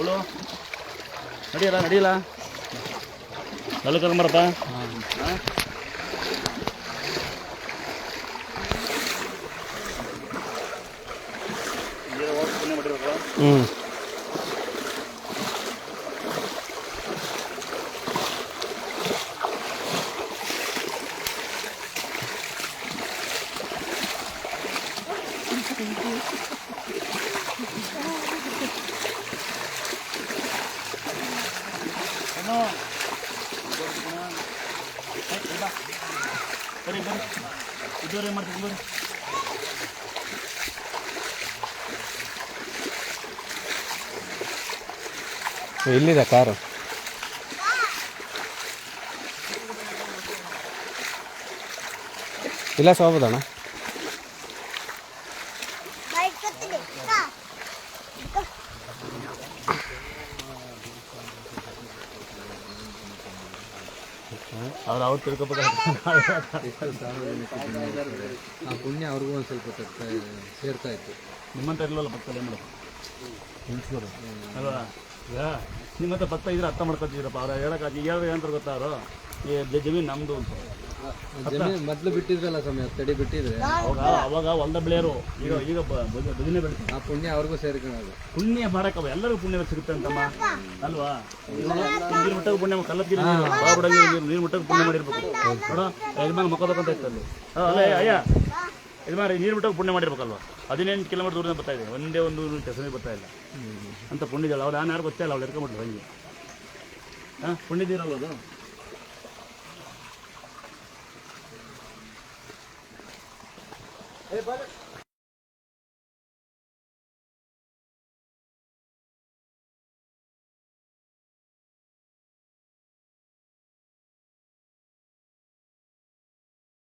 ಹುಳು ನಡಿಯಲ್ಲ ನಡಿಯಲ್ಲ ಅಲ್ಲಿ ಕರ್ಕೊಂಬರಪ್ಪ ಹ್ಞೂ ಮಾಡ್ತೀವಿ ಬರ್ರಿ ಎಲ್ಲಿದೆ ಕಾರು. ಇಲ್ಲ ಹೋಗ್ಬೋದಣ್ಣ ಅವ್ರು ಅವ್ರು ತಿಳ್ಕೊಬೇಕು. ಆ ಪುಣ್ಯ ಅವ್ರಿಗೂ ಒಂದು ಸ್ವಲ್ಪ ತಗ್ತಾ ಸೇರ್ತಾ ಇತ್ತು. ನಿಮ್ಮಂತ ಇರಲಿಲ್ಲ ಭಕ್ತಲ್ಲಿ ಏನು ಮಾಡೋದು ನಿಲ್ಸಿದ್ರು ಅಲ್ವಾ? ಈಗ ನಿಮ್ಮಂತ ಭಕ್ತ ಇದ್ರೆ ಅರ್ಥ ಮಾಡ್ಕೊತಿದ್ರಪ್ಪ ಅವ್ರು ಹೇಳಕ್ಕೆ ಹೇಳೋದು ಏನಂತಾರೆ ಗೊತ್ತಾ ಅವರು? ಈ ಜಮೀನು ನಮ್ಮದು ಅಂತ. ಮೊದಲು ಬಿಟ್ಟಿದ್ರಲ್ಲ ಸಮಯ ತಡಿ ಬಿಟ್ಟಿದ್ರೆ. ಅವಾಗ ಅವಾಗ ಹೊಲ್ದ ಬೆಳೆಯರು ಈಗ ಈಗ ಬ- ಬ- ಬದಿನೇ ಬೆಳಿತಾರೆ ಆ ಪುಣ್ಯ ಅವ್ರಿಗೂ ಸೇರ್ಕೊಳ್ಳೋದು. ಪುಣ್ಯ ಮಾಡಕ್ಕವ ಎಲ್ಲರಿಗೂ ಪುಣ್ಯ ಸಿಗುತ್ತೆ ಅಂತಮ್ಮ. ಅಲ್ವಾ? ನೀರು ಮುಟ್ಟಕ್ಕೆ ಪುಣ್ಯ ಕಲ್ಲತ್ಗಿರಿ ನೀರು ನೀರು ನೀರು ಮುಟ್ಟಕ್ಕೆ ಪುಣ್ಯ ಮಾಡಿರ್ಬೇಕು. ನೋಡ ಯಜಮಾನ ಮಕ್ಕೋಬೇಕಂತ ಇತ್ತು ಅಲ್ಲಿ. ಆ, ಮಾರಿ ಅಯ್ಯ ಯಜಮಾನ ನೀರು ಮುಟ್ಟಕ್ಕೆ ಪುಣ್ಯ ಮಾಡಿರ್ಬೇಕಲ್ವಾ? ಹದಿನೆಂಟು ಕಿಲೋಮೀಟರ್ ದೂರದಿಂದ ಬರ್ತಾ ಇದೆ. ಒಂದೇ ಒಂದು ಕೆಸರಿ ಬರ್ತಾ ಇಲ್ಲ. ಅಂತ ಪುಣ್ಯದಲ್ಲ ಅವ್ರು ನಾನು ಯಾರು ಗೊತ್ತೇ ಇಲ್ಲ ಅವ್ಳು ಎಡ್ಕೊಂಬಿಟ್ರು ಹಂಗೆ. ಹಾಂ ಪುಣ್ಯದಿರಲ್ಲ ಅದು? Hey balık.